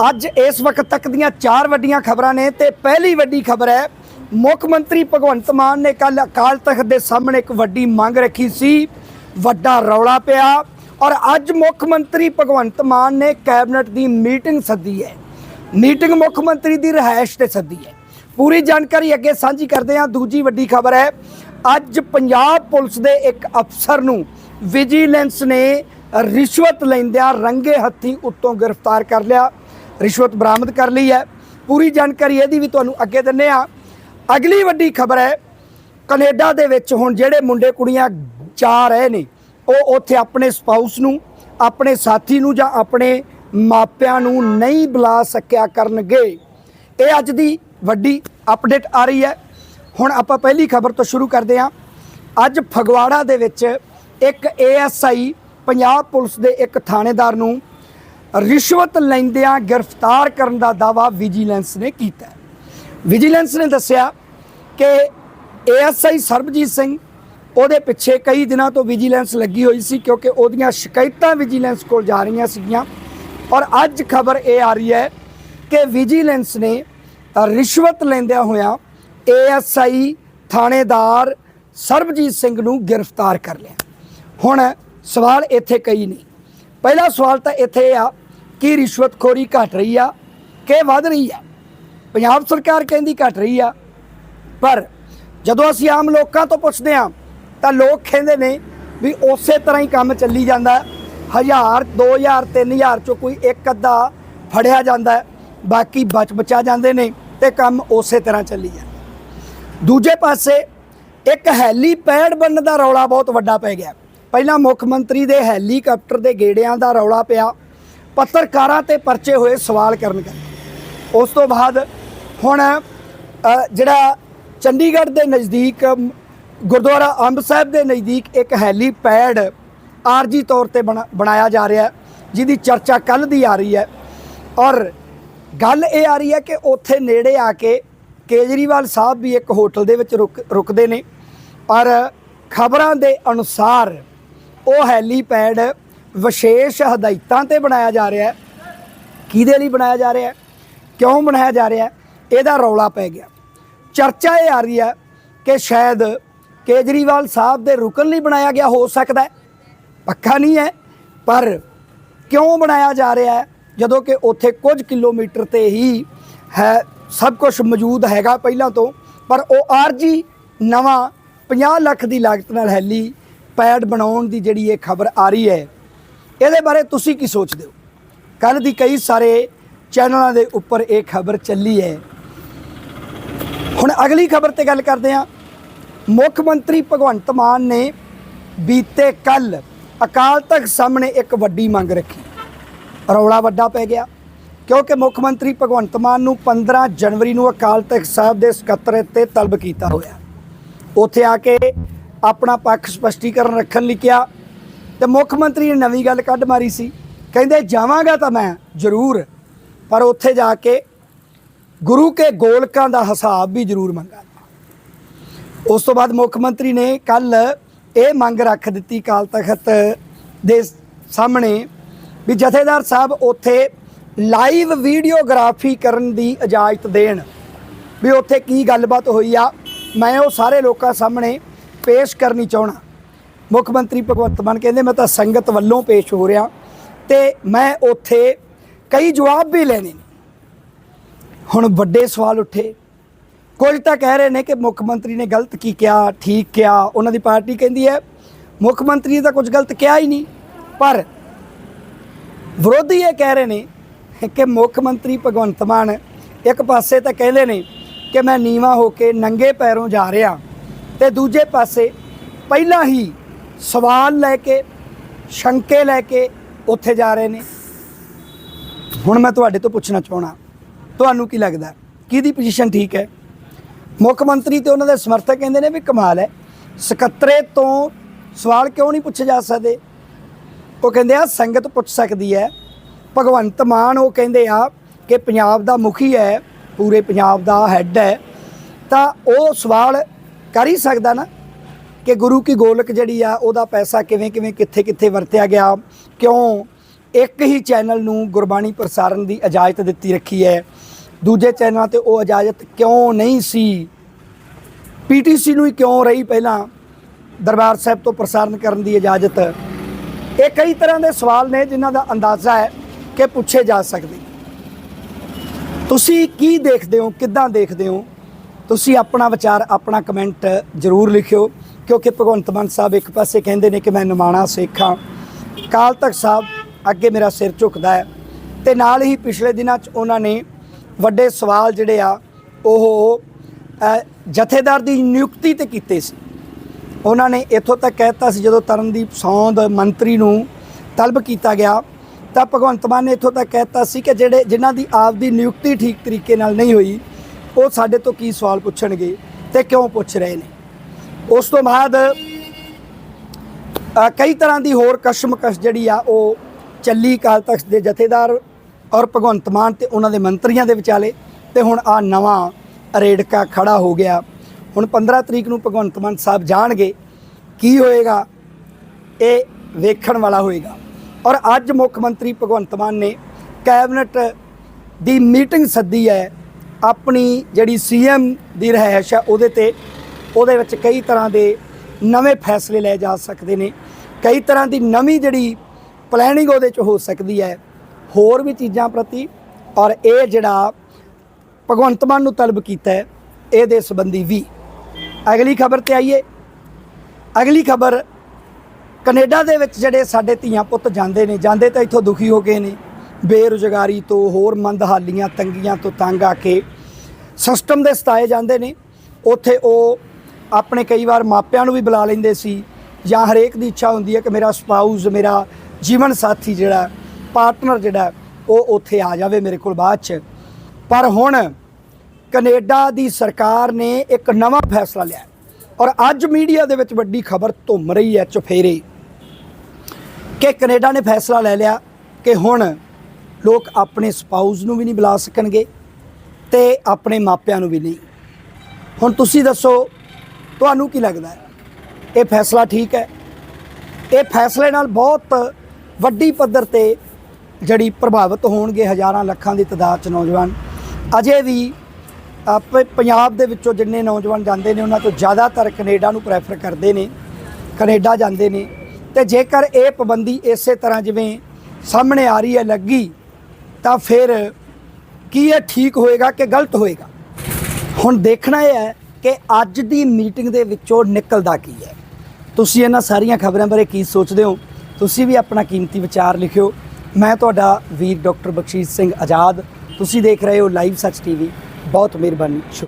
ਅੱਜ ਇਸ ਵਕਤ ਤੱਕ ਦੀਆਂ ਚਾਰ ਵੱਡੀਆਂ ਖਬਰਾਂ ਨੇ ਤੇ ਪਹਿਲੀ ਵੱਡੀ ਖਬਰ ਹੈ, ਮੁੱਖ ਮੰਤਰੀ ਭਗਵੰਤ ਮਾਨ ਨੇ ਕੱਲ ਅਕਾਲ ਤਖਤ ਦੇ ਸਾਹਮਣੇ ਇੱਕ ਵੱਡੀ ਮੰਗ ਰੱਖੀ ਸੀ, ਵੱਡਾ ਰੌਲਾ ਪਿਆ ਔਰ ਅੱਜ ਮੁੱਖ ਮੰਤਰੀ ਭਗਵੰਤ ਮਾਨ ਨੇ ਕੈਬਨਿਟ ਦੀ ਮੀਟਿੰਗ ਸੱਦੀ ਹੈ। ਮੀਟਿੰਗ ਮੁੱਖ ਮੰਤਰੀ ਦੀ ਰਿਹਾਇਸ਼ ਤੇ ਸੱਦੀ ਹੈ। ਪੂਰੀ ਜਾਣਕਾਰੀ ਅੱਗੇ ਸਾਂਝੀ ਕਰਦੇ ਹਾਂ। ਦੂਜੀ ਵੱਡੀ ਖਬਰ ਹੈ, ਅੱਜ ਪੰਜਾਬ ਪੁਲਿਸ ਦੇ ਇੱਕ ਅਫਸਰ ਨੂੰ ਵਿਜੀਲੈਂਸ ਨੇ ਰਿਸ਼ਵਤ ਲੈਂਦਿਆਂ ਰੰਗੇ ਹੱਥੀ ਉੱਤੋਂ ਗ੍ਰਿਫਤਾਰ ਕਰ ਲਿਆ। ਰਿਸ਼ਵਤ ਬਰਾਮਦ ਕਰ ਲਈ ਹੈ। ਪੂਰੀ ਜਾਣਕਾਰੀ ਇਹਦੀ ਵੀ ਤੁਹਾਨੂੰ ਅੱਗੇ ਦਿੰਨੇ ਆ ਅਗਲੀ ਵੱਡੀ ਖਬਰ ਹੈ, ਕੈਨੇਡਾ ਦੇ ਵਿੱਚ ਹੁਣ ਜਿਹੜੇ ਮੁੰਡੇ ਕੁੜੀਆਂ ਜਾ ਰਹੇ ਨੇ, ਉਹ ਉੱਥੇ ਆਪਣੇ ਸਪਾਊਸ ਨੂੰ, ਆਪਣੇ ਸਾਥੀ ਨੂੰ ਜਾਂ ਆਪਣੇ ਮਾਪਿਆਂ ਨੂੰ ਨਹੀਂ ਬੁਲਾ ਸਕਿਆ ਕਰਨਗੇ। ਇਹ ਅੱਜ ਦੀ ਵੱਡੀ ਅਪਡੇਟ ਆ ਰਹੀ ਹੈ। ਹੁਣ ਆਪਾਂ ਪਹਿਲੀ ਖਬਰ ਤੋਂ ਸ਼ੁਰੂ ਕਰਦੇ ਹਾਂ। ਅੱਜ ਫਗਵਾੜਾ ਦੇ ਵਿੱਚ ਇੱਕ ਏਐਸਆਈ ਪੰਜਾਬ ਪੁਲਿਸ ਦੇ ਇੱਕ ਥਾਣੇਦਾਰ ਨੂੰ ਰਿਸ਼ਵਤ ਲੈਂਦਿਆਂ ਗ੍ਰਿਫਤਾਰ ਕਰਨ ਦਾ ਦਾਵਾ ਵਿਜੀਲੈਂਸ ਨੇ ਕੀਤਾ ਵਿਜੀਲੈਂਸ ਨੇ ਦੱਸਿਆ ਕਿ ਏਐਸਆਈ ਸਰਬਜੀਤ ਸਿੰਘ ਉਹਦੇ ਪਿੱਛੇ ਕਈ ਦਿਨਾਂ ਤੋਂ ਵਿਜੀਲੈਂਸ ਲੱਗੀ ਹੋਈ ਸੀ ਕਿਉਂਕਿ ਉਹਦੀਆਂ ਸ਼ਿਕਾਇਤਾਂ ਵਿਜੀਲੈਂਸ ਕੋਲ ਜਾ ਰਹੀਆਂ ਸੀਗੀਆਂ। ਔਰ ਅੱਜ ਖਬਰ ਇਹ ਆ ਰਹੀ ਹੈ ਕਿ ਵਿਜੀਲੈਂਸ ਨੇ ਰਿਸ਼ਵਤ ਲੈਂਦਿਆਂ ਹੋਇਆਂ ਏਐਸਆਈ ਥਾਣੇਦਾਰ ਸਰਬਜੀਤ ਸਿੰਘ ਨੂੰ ਗ੍ਰਿਫਤਾਰ ਕਰ ਲਿਆ। ਹੁਣ ਸਵਾਲ ਇੱਥੇ ਕਈ ਨਹੀਂ ਪਹਿਲਾ ਸਵਾਲ ਤਾਂ ਇੱਥੇ ਇਹ ਆ ਕੀ ਰਿਸ਼ਵਤਖੋਰੀ ਘਟ ਰਹੀ ਆ, ਕਿ ਵੱਧ ਰਹੀ ਆ? ਪੰਜਾਬ ਸਰਕਾਰ ਕਹਿੰਦੀ ਘਟ ਰਹੀ ਆ, ਪਰ ਜਦੋਂ ਅਸੀਂ ਆਮ ਲੋਕਾਂ ਤੋਂ ਪੁੱਛਦੇ ਆ ਤਾਂ ਲੋਕ ਕਹਿੰਦੇ ਨੇ ਵੀ ਉਸੇ ਤਰ੍ਹਾਂ ਹੀ ਕੰਮ ਚੱਲੀ ਜਾਂਦਾ ਹੈ। ਹਜ਼ਾਰ 2000 3000 ਚੋਂ ਕੋਈ ਇੱਕ ਅੱਧਾ ਫੜਿਆ ਜਾਂਦਾ ਬਾਕੀ ਬਚ ਬਚਾ ਜਾਂਦੇ ਨੇ ਤੇ ਕੰਮ ਉਸੇ ਤਰ੍ਹਾਂ ਚੱਲੀ ਜਾਂਦਾ ਦੂਜੇ ਪਾਸੇ ਇੱਕ ਹੈਲੀਪੈਡ ਬਣਨ ਦਾ ਰੌਲਾ ਬਹੁਤ ਵੱਡਾ ਪੈ ਗਿਆ। ਪਹਿਲਾਂ ਮੁੱਖ ਮੰਤਰੀ ਦੇ ਹੈਲੀਕਾਪਟਰ ਦੇ ਗੇੜਿਆਂ ਦਾ ਰੌਲਾ ਪਿਆ ਪੱਤਰਕਾਰਾਂ ਤੇ ਪਰਚੇ ਹੋਏ ਸਵਾਲ ਕਰਨ ਉਸ ਤੋਂ ਬਾਅਦ ਹੁਣ ਜਿਹੜਾ ਚੰਡੀਗੜ੍ਹ ਦੇ ਨਜ਼ਦੀਕ, ਗੁਰਦੁਆਰਾ ਅੰਬ ਸਾਹਿਬ ਦੇ ਨਜ਼ਦੀਕ ਇੱਕ ਹੈਲੀਪੈਡ ਆਰਜੀ ਤੌਰ ਤੇ ਬਣਾ- ਬਣਾਇਆ ਜਾ ਰਿਹਾ ਜਿਹਦੀ ਚਰਚਾ ਕੱਲ ਦੀ ਆ ਰਹੀ ਹੈ। ਔਰ ਗੱਲ ਇਹ ਆ ਰਹੀ ਹੈ ਕਿ ਉੱਥੇ ਨੇੜੇ ਆ ਕੇ ਕੇਜਰੀਵਾਲ ਸਾਹਿਬ ਵੀ ਇੱਕ ਹੋਟਲ ਦੇ ਵਿੱਚ ਰੁਕ, ਰੁਕਦੇ ਨੇ। ਔਰ ਖਬਰਾਂ ਦੇ ਅਨੁਸਾਰ ਉਹ ਹੈਲੀਪੈਡ ਵਿਸ਼ੇਸ਼ ਹਦਾਇਤਾਂ ਤੇ ਬਣਾਇਆ ਜਾ ਰਿਹਾ ਹੈ। ਕਿਹਦੇ ਲਈ ਬਣਾਇਆ ਜਾ ਰਿਹਾ ਹੈ? ਕਿਉਂ ਬਣਾਇਆ ਜਾ ਰਿਹਾ ਹੈ? ਇਹਦਾ ਰੌਲਾ ਪੈ ਗਿਆ। ਚਰਚਾ ਇਹ ਆ ਰਹੀ ਹੈ ਕਿ ਸ਼ਾਇਦ ਕੇਜਰੀਵਾਲ ਸਾਹਿਬ ਦੇ ਰੁਕਣ ਲਈ ਬਣਾਇਆ ਗਿਆ ਹੋ ਸਕਦਾ ਹੈ। ਪੱਕਾ ਨਹੀਂ ਹੈ, ਪਰ ਕਿਉਂ ਬਣਾਇਆ ਜਾ ਰਿਹਾ ਹੈ? ਜਦੋਂ ਕਿ ਉੱਥੇ ਕੁਝ ਕਿਲੋਮੀਟਰ ਤੇ ਹੀ ਹੈ, ਸਭ ਕੁਝ ਮੌਜੂਦ ਹੈਗਾ ਪਹਿਲਾਂ ਤੋਂ, ਪਰ ਉਹ ਆਰਜੀ ਨਵਾਂ 50 ਲੱਖ ਦੀ ਲਾਗਤ ਨਾਲ ਹੈਲੀ ਪੈਡ ਬਣਾਉਣ ਦੀ ਜਿਹੜੀ ਇਹ ਖਬਰ ਆ ਰਹੀ ਹੈ ਇਹਦੇ ਬਾਰੇ ਤੁਸੀਂ ਕੀ ਸੋਚਦੇ ਹੋ? ਕੱਲ ਦੀ ਕਈ ਸਾਰੇ ਚੈਨਲਾਂ ਦੇ ਉੱਪਰ ਇਹ ਖਬਰ ਚੱਲੀ ਹੈ। ਹੁਣ ਅਗਲੀ ਖਬਰ ਤੇ ਗੱਲ ਕਰਦੇ ਹਾਂ। ਮੁੱਖ ਮੰਤਰੀ ਭਗਵੰਤ ਮਾਨ ਨੇ ਬੀਤੇ ਕੱਲ ਅਕਾਲ ਤਖਤ ਸਾਹਮਣੇ ਇੱਕ ਵੱਡੀ ਮੰਗ ਰੱਖੀ। ਰੌਲਾ ਵੱਡਾ ਪੈ ਗਿਆ, ਕਿਉਂਕਿ ਮੁੱਖ ਮੰਤਰੀ ਭਗਵੰਤ ਮਾਨ ਨੂੰ 15 ਜਨਵਰੀ ਨੂੰ ਅਕਾਲ ਤਖਤ ਸਾਹਿਬ ਦੇ ਸਕੱਤਰ ਤੇ ਤਲਬ ਕੀਤਾ ਹੋਇਆ। ਉੱਥੇ ਆ ਕੇ ਆਪਣਾ ਪੱਖ ਸਪਸ਼ਟੀਕਰਨ ਰੱਖਣ ਲਈ ਕਿਹਾ ਤੇ ਮੁੱਖ ਮੰਤਰੀ ਨੇ ਨਵੀਂ ਗੱਲ ਕੱਢ ਮਾਰੀ ਸੀ। ਕਹਿੰਦੇ, ਜਾਵਾਂਗਾ ਤਾਂ ਮੈਂ, ਜ਼ਰੂਰ। ਪਰ ਉੱਥੇ ਜਾ ਕੇ ਗੁਰੂ ਕੇ ਗੋਲਕਾਂ ਦਾ ਹਿਸਾਬ ਵੀ ਜ਼ਰੂਰ ਮੰਗਾਂਗਾ ਉਸ ਤੋਂ ਬਾਅਦ ਮੁੱਖ ਮੰਤਰੀ ਨੇ ਕੱਲ ਇਹ ਮੰਗ ਰੱਖ ਦਿੱਤੀ ਕਾਲ ਤਖਤ ਦੇ ਸਾਹਮਣੇ ਵੀ ਜਥੇਦਾਰ ਸਾਹਿਬ ਉੱਥੇ ਲਾਈਵ ਵੀਡੀਓਗ੍ਰਾਫੀ ਕਰਨ ਦੀ ਇਜਾਜ਼ਤ ਦੇਣ। ਵੀ ਉੱਥੇ ਕੀ ਗੱਲਬਾਤ ਹੋਈ ਆ, ਮੈਂ ਉਹ ਸਾਰੇ ਲੋਕਾਂ ਸਾਹਮਣੇ ਪੇਸ਼ ਕਰਨੀ ਚਾਹਣਾ ਮੁੱਖ ਮੰਤਰੀ ਭਗਵੰਤ ਮਾਨ ਕਹਿੰਦੇ, ਮੈਂ ਤਾਂ ਸੰਗਤ ਵੱਲੋਂ ਪੇਸ਼ ਹੋ ਰਿਹਾ ਤੇ ਮੈਂ ਉੱਥੇ ਕਈ ਜਵਾਬ ਵੀ ਲੈਣੇ ਨੇ। ਹੁਣ ਵੱਡੇ ਸਵਾਲ ਉੱਠੇ। ਕੁਝ ਤਾਂ ਕਹਿ ਰਹੇ ਨੇ ਕਿ ਮੁੱਖ ਮੰਤਰੀ ਨੇ ਗਲਤ ਕੀ ਕਿਹਾ, ਠੀਕ ਕਿਹਾ, ਉਹਨਾਂ ਦੀ ਪਾਰਟੀ ਕਹਿੰਦੀ ਹੈ, ਮੁੱਖ ਮੰਤਰੀ ਨੇ ਤਾਂ ਕੁਝ ਗਲਤ ਕਿਹਾ ਹੀ ਨਹੀਂ, ਪਰ ਵਿਰੋਧੀ ਇਹ ਕਹਿ ਰਹੇ ਨੇ ਕਿ ਮੁੱਖ ਮੰਤਰੀ ਭਗਵੰਤ ਮਾਨ ਇੱਕ ਪਾਸੇ ਤਾਂ ਕਹਿੰਦੇ ਨੇ ਕਿ ਮੈਂ ਨੀਵਾ ਹੋ ਕੇ ਨੰਗੇ ਪੈਰੋਂ ਜਾ ਰਿਹਾ ਤੇ ਦੂਜੇ ਪਾਸੇ ਪਹਿਲਾਂ ਹੀ ਸਵਾਲ ਲੈ ਕੇ, ਸ਼ੰਕੇ ਲੈ ਕੇ ਉੱਥੇ ਜਾ ਰਹੇ ਨੇ। ਹੁਣ ਮੈਂ ਤੁਹਾਡੇ ਤੋਂ ਪੁੱਛਣਾ ਚਾਹਣਾ ਤੁਹਾਨੂੰ ਕੀ ਲੱਗਦਾ, ਕਿਹਦੀ ਪੋਜੀਸ਼ਨ ਠੀਕ ਹੈ? ਮੁੱਖ ਮੰਤਰੀ ਤੇ ਉਹਨਾਂ ਦੇ ਸਮਰਥਕ ਕਹਿੰਦੇ ਨੇ ਵੀ ਕਮਾਲ ਹੈ। ਸਕੱਤਰੇ ਤੋਂ ਸਵਾਲ ਕਿਉਂ ਨਹੀਂ ਪੁੱਛੇ ਜਾ ਸਕਦੇ? ਉਹ ਕਹਿੰਦੇ ਆ, ਸੰਗਤ ਪੁੱਛ ਸਕਦੀ ਹੈ। ਭਗਵੰਤ ਮਾਨ ਉਹ ਕਹਿੰਦੇ ਆ ਕਿ ਪੰਜਾਬ ਦਾ ਮੁਖੀ ਹੈ, ਪੂਰੇ ਪੰਜਾਬ ਦਾ ਹੈੱਡ ਹੈ। ਤਾਂ ਉਹ ਸਵਾਲ ਕਰ ਹੀ ਸਕਦਾ ਨਾ। ਕਿ ਗੁਰੂ ਕੀ ਗੋਲਕ ਜਿਹੜੀ ਆ, ਉਹਦਾ ਪੈਸਾ ਕਿਵੇਂ ਕਿਵੇਂ, ਕਿੱਥੇ ਕਿੱਥੇ ਵਰਤਿਆ ਗਿਆ, ਕਿਉਂ ਇੱਕ ਹੀ ਚੈਨਲ ਨੂੰ ਗੁਰਬਾਣੀ ਪ੍ਰਸਾਰਣ ਦੀ ਇਜਾਜ਼ਤ ਦਿੱਤੀ ਰੱਖੀ ਹੈ। ਦੂਜੇ ਚੈਨਲਾਂ ਤੇ ਉਹ ਇਜਾਜ਼ਤ ਕਿਉਂ ਨਹੀਂ ਸੀ? ਪੀਟੀਸੀ ਨੂੰ ਹੀ ਕਿਉਂ ਰਹੀ ਪਹਿਲਾਂ? ਦਰਬਾਰ ਸਾਹਿਬ ਤੋਂ ਪ੍ਰਸਾਰਣ ਕਰਨ ਦੀ ਇਜਾਜ਼ਤ? ਇਹ ਕਈ ਤਰ੍ਹਾਂ ਦੇ ਸਵਾਲ ਨੇ ਜਿਨ੍ਹਾਂ ਦਾ ਅੰਦਾਜ਼ਾ ਹੈ ਕਿ ਪੁੱਛੇ ਜਾ ਸਕਦੇ। ਤੁਸੀਂ ਕੀ ਦੇਖਦੇ ਹੋ, ਕਿੱਦਾਂ ਦੇਖਦੇ ਹੋ? ਤੁਸੀਂ ਆਪਣਾ ਵਿਚਾਰ, ਆਪਣਾ ਕਮੈਂਟ ਜ਼ਰੂਰ ਲਿਖਿਓ। ਕਿਉਂਕਿ ਭਗਵੰਤ ਮਾਨ ਸਾਹਿਬ ਇੱਕ ਪਾਸੇ ਕਹਿੰਦੇ ਨੇ ਕਿ ਮੈਂ ਨਿਮਾਣਾ ਸਿੱਖ ਹਾਂ। ਕਾਲ ਤਖਤ ਸਾਹਿਬ ਅੱਗੇ ਮੇਰਾ ਸਿਰ ਝੁਕਦਾ ਹੈ। ਤੇ ਨਾਲ ਹੀ ਪਿਛਲੇ ਦਿਨਾਂ 'ਚ ਉਹਨਾਂ ਨੇ ਵੱਡੇ ਸਵਾਲ ਜਿਹੜੇ ਆ, ਉਹ ਜਥੇਦਾਰ ਦੀ ਨਿਯੁਕਤੀ ਤੇ ਕੀਤੇ ਸੀ। ਉਹਨਾਂ ਨੇ ਇੱਥੋਂ ਤੱਕ ਕਹਿਤਾ ਸੀ, ਜਦੋਂ ਤਰਨਦੀਪ ਸੌਂਦ ਮੰਤਰੀ ਨੂੰ ਤਲਬ ਕੀਤਾ ਗਿਆ, ਤਾਂ ਭਗਵੰਤ ਮਾਨ ਨੇ ਇੱਥੋਂ ਤੱਕ ਕਹਿਤਾ ਸੀ ਕਿ ਜਿਹੜੇ, ਜਿਨ੍ਹਾਂ ਦੀ ਆਪ ਦੀ ਨਿਯੁਕਤੀ ਠੀਕ ਤਰੀਕੇ ਨਾਲ ਨਹੀਂ ਹੋਈ, ਉਹ ਸਾਡੇ ਤੋਂ ਕੀ ਸਵਾਲ ਪੁੱਛਣਗੇ ਤੇ ਕਿਉਂ ਪੁੱਛ ਰਹੇ ਨੇ। ਉਸ ਤੋਂ ਬਾਅਦ ਕਈ ਤਰ੍ਹਾਂ ਦੀ ਹੋਰ ਕਸ਼ਮਕਸ਼ ਜਿਹੜੀ ਆ, ਉਹ ਚੱਲੀ ਕਾਲ ਤਖਤ ਦੇ ਜਥੇਦਾਰ ਔਰ ਭਗਵੰਤ ਮਾਨ ਤੇ ਉਹਨਾਂ ਦੇ ਮੰਤਰੀਆਂ ਦੇ ਵਿਚਾਲੇ ਤੇ ਹੁਣ ਆ ਨਵਾਂ ਰੇੜਕਾ ਖੜਾ ਹੋ ਗਿਆ। ਹੁਣ 15 ਤਰੀਕ ਨੂੰ ਭਗਵੰਤ ਮਾਨ ਸਾਹਿਬ ਜਾਣਗੇ, ਕੀ ਹੋਏਗਾ, ਇਹ ਵੇਖਣ ਵਾਲਾ ਹੋਏਗਾ। ਔਰ ਅੱਜ ਮੁੱਖ ਮੰਤਰੀ ਭਗਵੰਤ ਮਾਨ ਨੇ ਕੈਬਨਿਟ ਦੀ ਮੀਟਿੰਗ ਸੱਦੀ ਹੈ, ਆਪਣੀ ਜਿਹੜੀ ਸੀਐਮ ਦੀ ਰਹਿائش ਹੈ, ਉਹਦੇ ਤੇ ਉਹਦੇ ਵਿੱਚ ਕਈ ਤਰ੍ਹਾਂ ਦੇ ਨਵੇਂ ਫੈਸਲੇ ਲਏ ਜਾ ਸਕਦੇ ਨੇ। ਕਈ ਤਰ੍ਹਾਂ ਦੀ ਨਵੀਂ ਜਿਹੜੀ ਪਲੈਨਿੰਗ ਉਹਦੇ 'ਚ ਹੋ ਸਕਦੀ ਹੈ। ਹੋਰ ਵੀ ਚੀਜ਼ਾਂ ਪ੍ਰਤੀ ਔਰ ਇਹ ਜਿਹੜਾ ਭਗਵੰਤ ਮਾਨ ਨੂੰ ਤਲਬ ਕੀਤਾ ਹੈ, ਇਹਦੇ ਸੰਬੰਧੀ ਵੀ। ਅਗਲੀ ਖਬਰ ਤੇ ਆਈਏ। ਅਗਲੀ ਖਬਰ, ਕੈਨੇਡਾ ਦੇ ਵਿੱਚ ਜਿਹੜੇ ਸਾਡੇ ਧੀਆਂ ਪੁੱਤ ਜਾਂਦੇ ਨੇ, ਜਾਂਦੇ ਤਾਂ ਇੱਥੋਂ ਦੁਖੀ ਹੋ ਗਏ ਨੇ। ਬੇਰੁਜ਼ਗਾਰੀ ਤੋਂ ਹੋਰ ਮੰਦਹਾਲੀਆਂ ਤੰਗੀਆਂ ਤੋਂ ਤੰਗ ਆ ਕੇ ਸਿਸਟਮ ਦੇ ਸਤਾਏ ਜਾਂਦੇ ਨੇ। ਉੱਥੇ ਉਹ ਆਪਣੇ ਕਈ ਵਾਰ ਮਾਪਿਆਂ ਨੂੰ ਵੀ ਬੁਲਾ ਲੈਂਦੇ ਸੀ ਜਾਂ ਹਰੇਕ ਦੀ ਇੱਛਾ ਹੁੰਦੀ ਹੈ ਕਿ ਮੇਰਾ ਸਪਾਊਸ ਮੇਰਾ ਜੀਵਨ ਸਾਥੀ ਜਿਹੜਾ ਪਾਰਟਨਰ ਜਿਹੜਾ, ਉਹ ਉੱਥੇ ਆ ਜਾਵੇ ਮੇਰੇ ਕੋਲ ਬਾਅਦ ਚ। ਪਰ ਹੁਣ ਕੈਨੇਡਾ ਦੀ ਸਰਕਾਰ ਨੇ ਇੱਕ ਨਵਾਂ ਫੈਸਲਾ ਲਿਆ ਔਰ ਅੱਜ ਮੀਡੀਆ ਦੇ ਵਿੱਚ ਵੱਡੀ ਖਬਰ ਧੁੰਮ ਰਹੀ ਹੈ, ਚੁਫੇਰੇ। ਕਿ ਕੈਨੇਡਾ ਨੇ ਫੈਸਲਾ ਲੈ ਲਿਆ ਕਿ ਹੁਣ ਲੋਕ ਆਪਣੇ ਸਪਾਊਸ ਨੂੰ ਵੀ ਨਹੀਂ ਬੁਲਾ ਸਕਣਗੇ ਤੇ ਆਪਣੇ ਮਾਪਿਆਂ ਨੂੰ ਵੀ ਨਹੀਂ। ਹੁਣ ਤੁਸੀਂ ਦੱਸੋ ਤੁਹਾਨੂੰ ਕੀ ਲੱਗਦਾ ਹੈ? ਇਹ ਫੈਸਲਾ ਠੀਕ ਹੈ? ਇਹ ਫੈਸਲੇ ਨਾਲ ਬਹੁਤ ਵੱਡੀ ਪੱਧਰ ਤੇ ਜਿਹੜੀ ਪ੍ਰਭਾਵਿਤ ਹੋਣਗੇ ਹਜ਼ਾਰਾਂ ਲੱਖਾਂ ਦੀ ਤਾਦਾਦ ਚ ਨੌਜਵਾਨ। ਅਜੇ ਵੀ ਆਪੇ ਪੰਜਾਬ ਦੇ ਵਿੱਚੋਂ ਜਿੰਨੇ ਨੌਜਵਾਨ ਜਾਂਦੇ ਨੇ, ਉਹਨਾਂ ਤੋਂ ਜ਼ਿਆਦਾਤਰ ਕੈਨੇਡਾ ਨੂੰ ਪ੍ਰੈਫਰ ਕਰਦੇ ਨੇ। ਕੈਨੇਡਾ ਜਾਂਦੇ ਨੇ। ਤੇ ਜੇਕਰ ਇਹ ਪਾਬੰਦੀ ਇਸੇ ਤਰ੍ਹਾਂ ਜਿਵੇਂ ਸਾਹਮਣੇ ਆ ਰਹੀ ਹੈ, ਲੱਗੀ, ਤਾਂ ਫਿਰ ਕੀ ਇਹ ਠੀਕ ਹੋਏਗਾ ਕਿ ਗਲਤ ਹੋਏਗਾ? ਹੁਣ ਦੇਖਣਾ ਇਹ ਹੈ ਕਿ ਅੱਜ ਦੀ ਮੀਟਿੰਗ ਦੇ ਵਿੱਚੋਂ ਨਿਕਲਦਾ ਕੀ ਹੈ? ਤੁਸੀਂ ਇਹਨਾਂ ਸਾਰੀਆਂ ਖਬਰਾਂ ਬਾਰੇ ਕੀ ਸੋਚਦੇ ਹੋ? ਤੁਸੀਂ ਵੀ ਆਪਣਾ ਕੀਮਤੀ ਵਿਚਾਰ ਲਿਖਿਓ। ਮੈਂ ਤੁਹਾਡਾ ਵੀਰ ਡਾਕਟਰ ਬਖਸ਼ੀਸ਼ ਸਿੰਘ ਆਜ਼ਾਦ। ਤੁਸੀਂ ਦੇਖ ਰਹੇ ਹੋ ਲਾਈਵ ਸੱਚ ਟੀਵੀ। ਬਹੁਤ ਮਿਹਰਬਾਨੀ। ਸ਼ੁਕਰੀਆ